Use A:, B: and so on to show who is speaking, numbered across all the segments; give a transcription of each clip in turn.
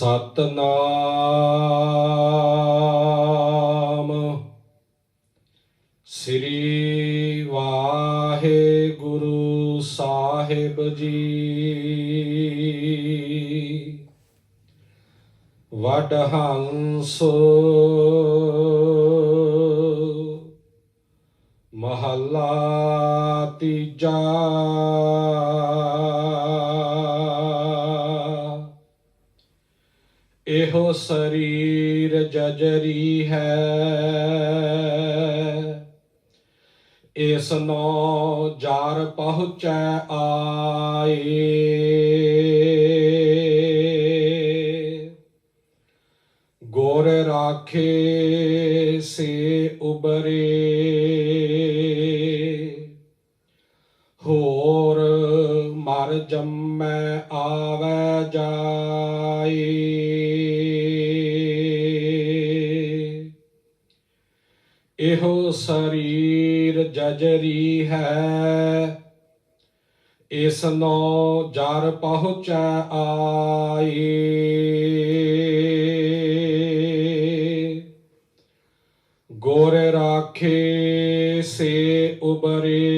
A: ਸਤਨਾਮ। ਸ੍ਰੀ ਵਾਹਿਗੁਰੂ ਸਾਹਿਬ ਜੀ। ਵਡ ਹੰਸ ਮਹੱਲਾ ਤੀਜਾ। ਇਹੋ ਸਰੀਰ ਜਜਰੀ ਹੈ। ਇਸ ਨੋ ਜਾਰ ਪਹੁੰਚੈ ਆਏ। ਗੋਰ ਰਾਖੇ ਸੇ ਉਬਰੇ। ਹੋਰ ਮਰ ਜੰਮੈ ਆਵੈ ਜਾਈ ਇਹੋ ਸਰੀਰ ਜਜਰੀ ਹੈ। ਇਸ ਨੋ ਜਰ ਪਹੁੰਚੈ ਆਈ। ਗੁਰ ਰਾਖੇ ਸੇ ਉਬਰੇ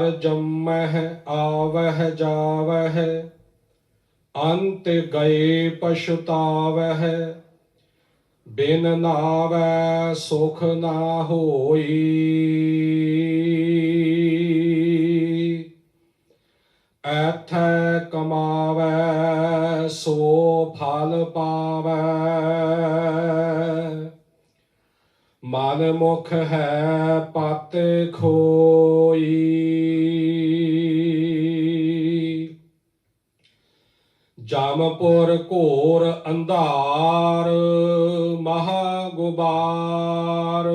A: ਹੋਰ ਜੰਮਹਿ ਆਵਹਿ ਜਾਵਹਿ ਅੰਤ ਗਏ ਪਛਤਾਵਹਿ ਬਿਨ ਨਾਵੈ ਸੁਖ ਨਾ ਹੋਈ ਐਥੈ ਕਮਾਵੈ ਸੋ ਫਲ ਪਾਵੈ ਮਨ ਮੁਖ ਹੈ ਪਤ ਖੋਈ। ਜਮਪੁਰ ਘੋਰ ਅੰਧਾਰ, ਮਹਾ ਗੁਬਾਰ।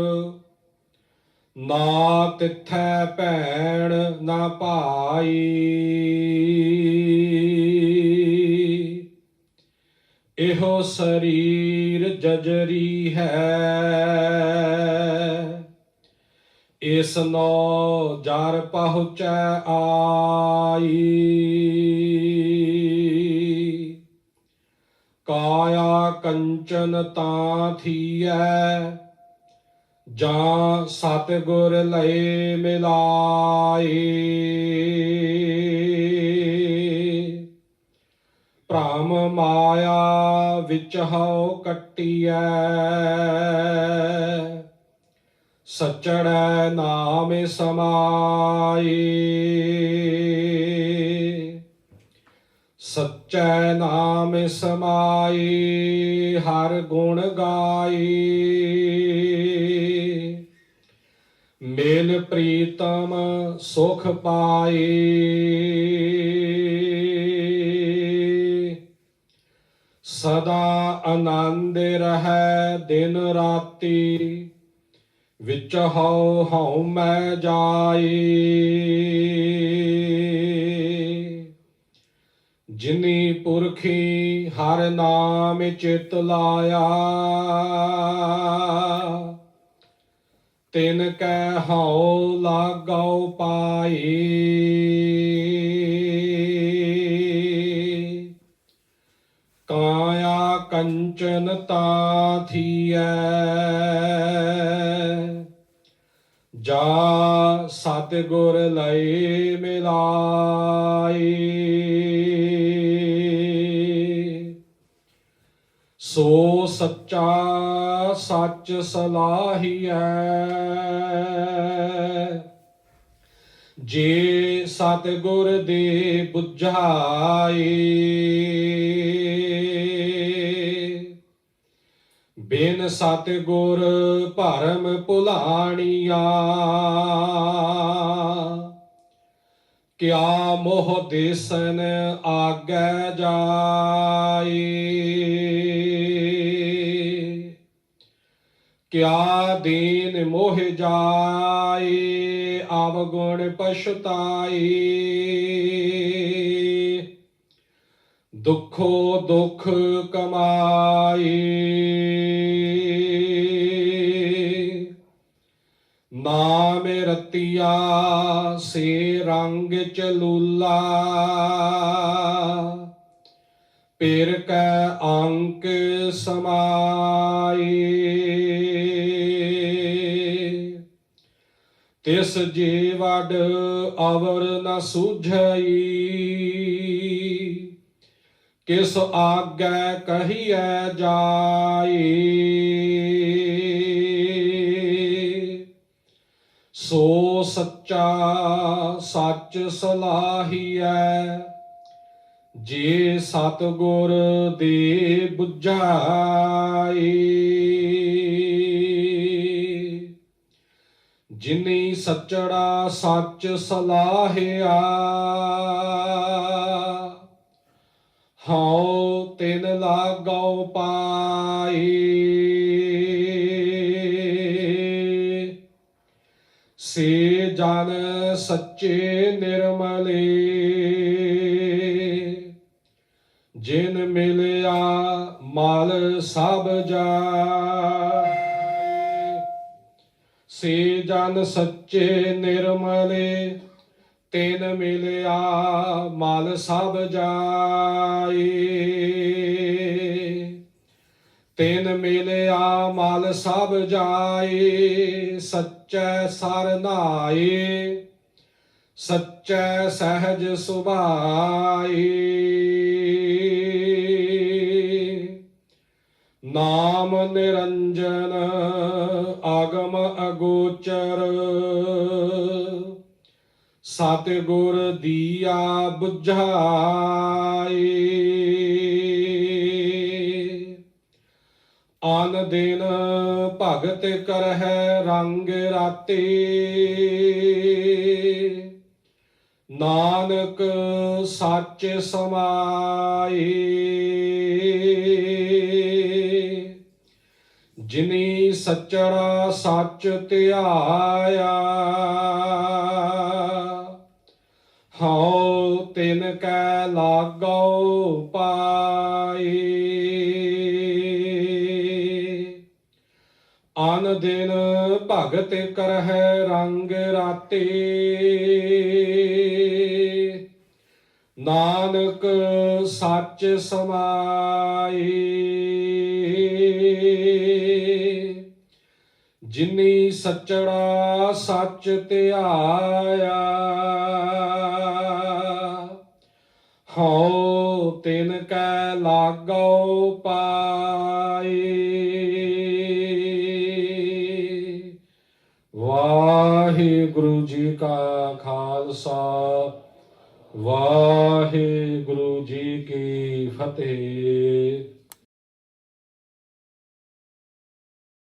A: ਨਾ ਤਿੱਥੈ ਭੈਣ ਨਾ ਭਾਈ। ਇਹੋ ਸਰੀਰ ਜਜਰੀ ਹੈ। ਇਸ ਨੋ ਜਰ ਪਹੁੰਚੈ ਆਈ। ਕਾਇਆ ਕੰਚਨ ਤਾਂ ਥੀਐ, ਜਾਂ ਸਤਿਗੁਰ ਲਏ ਮਿਲਾਈ ਭ੍ਰਮ ਮਾਇਆ ਵਿੱਚ ਹਉ ਕੱਟੀਐ। ਸਚੜੈ ਨਾਮ ਸਮਾਈ। ਸਚੈ ਨਾਮ ਸਮਾਈ, ਹਰ ਗੁਣ ਗਾਈ। ਮੇਲ ਪ੍ਰੀਤਮ ਸੁਖ ਪਾਈ। ਸਦਾ ਆਨੰਦ ਰਹੈ ਦਿਨ ਰਾਤੀ। ਵਿੱਚ ਹਉ ਹਉ ਮੈਂ ਜਾਈ ਜਿਨੀ ਪੁਰਖੀ ਹਰ ਨਾਮ ਚਿਤ ਲਾਇਆ। ਤਿਨ ਕੈ ਹਉ ਲਾਗਉ ਪਾਈ ਕੰਚਨ ਤਾ ਥੀਐ। ਜਾ ਸਤਿਗੁਰ ਲਏ ਮਿਲਾਈ ਸੋ ਸੱਚਾ ਸੱਚ ਸਲਾਹੀਐ। ਜੇ ਸਤਿਗੁਰ ਦੇ 부ਝਾਈ ਬਿਨ ਸਤਿਗੁਰ ਭਰਮ ਭੁਲਾਣੀਆ। ਕਿਆ ਮੋਹ ਦੇਸਨ ਆਗੈ ਜਾਏ। ਕਿਆ ਦੀਨ ਮੋਹ ਜਾਏ, ਆਵ ਗੁਣ ਪਛਤਾਈ ਦੁਖੋ ਦੁਖ ਕਮਾਈ। ਨਾਮ ਰਤੀਆ ਸੇ ਰੰਗ ਚਲੂਲਾ ਪੇਰ ਕੈ ਅੰਕ ਸਮਾਈ। ਤਿਸ ਜੀ ਵਡ ਅਵਰ ਨ ਸੂਝਈ। ਕਿਸ ਆਗੈ ਕਹੀਐ ਜਾਈ ਸੋ ਸੱਚਾ ਸੱਚ ਸਲਾਹੀਐ, ਜੇ ਸਤਗੁਰ ਦੇ 부ਝਾਈ ਜਿਨੀ ਸੱਚੜਾ ਸੱਚ ਸਲਾਹਿਆ ਹਉ ਤਿਨ ਲਾਗਉ ਪਾਈ ਸੇ ਜਨ ਸੱਚੇ ਨਿਰਮਲੇ, ਜਿਨ ਮਿਲਿਆ ਮਾਲ ਸਭ ਜਾਏ। ਸੇ ਜਨ ਸੱਚੇ ਨਿਰਮਲੇ ਤਿਨ ਮਿਲਿਆ, ਮਲ ਸਭ ਜਾਏ। ਤਿਨ ਮਿਲਿਆ, ਮਲ ਸਭ ਜਾਏ, ਸੱਚੈ ਸਰ ਨਾਏ। ਸੱਚੈ ਸਹਿਜ ਸੁਭਾਈ ਨਾਮ ਨਿਰੰਜਨ, ਆਗਮ ਅਗੋਚਰ। ਸਤਿਗੁਰ ਦੀਆ 부ਝਾਈ ਆਨ ਦਿਨ ਭਗਤ ਕਰਹਿ ਰੰਗ ਰਾਤੇ। ਨਾਨਕ ਸੱਚ ਸਮਾਏ। ਜਿਨੀ ਸੱਚੜਾ ਸੱਚ ਧਿਆਇਆ। ਹਉ ਤਿਨ ਕੈ ਲਾਗਉ ਪਾਈ। ਅਨ ਦਿਨ ਭਗਤ ਕਰਹਿ ਰੰਗ ਰਾਤੀ। ਨਾਨਕ ਸੱਚ ਸਮਾਈ। ਜਿਨੀ ਸੱਚੜਾ ਸੱਚ ਧਿਆਇਆ ਹਉ ਤਿਨ ਕੈ ਲਾਗਉ ਪਾਏ। ਵਾਹਿਗੁਰੂ ਜੀ ਕਾ ਖਾਲਸਾ, ਵਾਹਿਗੁਰੂ ਜੀ ਕੀ ਫਤਿਹ।